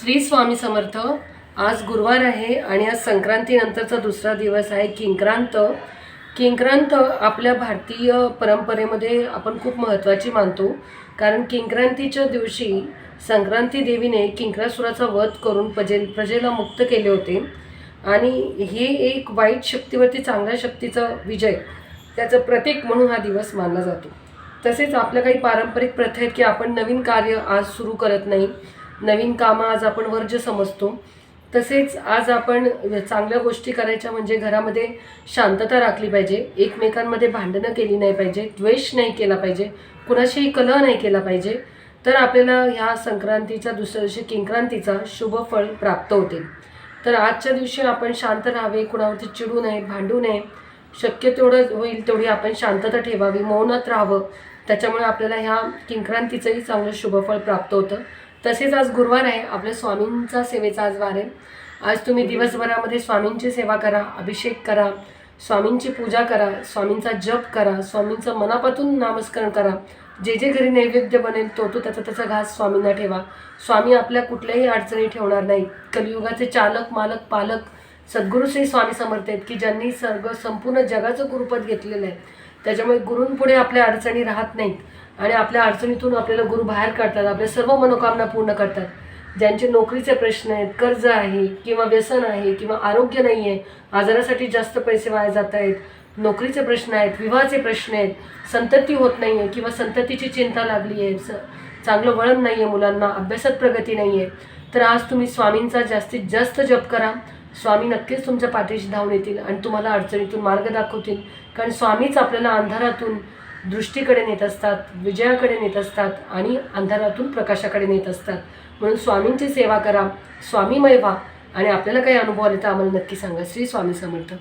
श्री स्वामी समर्थ आज गुरुवार आहे आणि आज संक्रांतीनंतरचा दुसरा दिवस आहे किंक्रांत. किंक्रांत आपल्या भारतीय परंपरेमध्ये आपण खूप महत्त्वाची मानतो कारण किंक्रांतीच्या दिवशी संक्रांती देवीने किंक्रासुराचा वध करून प्रजे प्रजेला मुक्त केले होते. आणि हे एक वाईट शक्तीवरती चांगल्या शक्तीचा विजय त्याचं प्रतीक म्हणून हा दिवस मानला जातो. तसेच आपल्या काही पारंपरिक प्रथा आहेत की आपण नवीन कार्य आज सुरू करत नाही नवीन कामं आज आपण वर्ज्य समजतो. तसेच आज आपण चांगल्या गोष्टी करायच्या म्हणजे घरामध्ये शांतता राखली पाहिजे. एकमेकांमध्ये भांडणं केली नाही पाहिजे. द्वेष नाही केला पाहिजे. कुणाशीही कलह नाही केला पाहिजे. तर आपल्याला ह्या संक्रांतीच्या दुसऱ्या दिवशी किंक्रांतीचा शुभ फळ प्राप्त होते. तर आजच्या दिवशी आपण शांत राहावे कुणावरती चिडू नये भांडू नये. शक्य तेवढं होईल तेवढी आपण शांतता ठेवावी मौनात राहावं. त्याच्यामुळे आपल्याला ह्या किंक्रांतीचंही चांगलं शुभफळ प्राप्त होतं. तसेच आज गुरुवार आहे. आपल्या स्वामींचा सेवेचा आज वार आहे. आज तुम्ही दिवसभरामध्ये स्वामींची सेवा करा अभिषेक करा स्वामींची पूजा करा स्वामींचा जप करा स्वामींचं मनापासून नामस्करण करा. जे जे घरी नैवेद्य बनेल तो तो त्याचा त्याचा घास स्वामींना ठेवा. स्वामी आपल्या कुठल्याही अडचणी ठेवणार नाहीत कलियुगाचे चालक मालक पालक सद्गुरू श्री स्वामी समर्थ आहेत की ज्यांनी सर्व संपूर्ण जगाचं गुरुपद घेतलेलं आहे. त्याच्यामुळे गुरूंपुढे आपल्या अडचणी राहत नाहीत. आणि आपल्या अडचणीतून आपल्याला गुरु बाहेर काढतात आपल्या सर्व मनोकामना पूर्ण करतात. ज्यांचे नोकरीचे प्रश्न आहेत कर्ज आहे किंवा व्यसन आहे किंवा आरोग्य नाही आहे आजारासाठी जास्त पैसे वाया जात आहेत नोकरीचे प्रश्न आहेत विवाहाचे प्रश्न आहेत संतती होत नाही आहे किंवा संततीची चिंता लागली आहे स चांगलं वळण नाही आहे मुलांना अभ्यासात प्रगती नाही आहे तर आज तुम्ही स्वामींचा जास्तीत जास्त जप करा. स्वामी नक्कीच तुमच्या पाठीशी धावून येतील आणि तुम्हाला अडचणीतून मार्ग दाखवतील. कारण स्वामीच आपल्याला अंधारातून दृष्टीकडे नेत असतात विजयाकडे नेत असतात आणि अंधारातून प्रकाशाकडे नेत असतात. म्हणून स्वामींची सेवा करा स्वामीमय व्हा आणि आपल्याला काही अनुभव आले तर आम्हाला नक्की सांगा. श्री स्वामी समर्थ.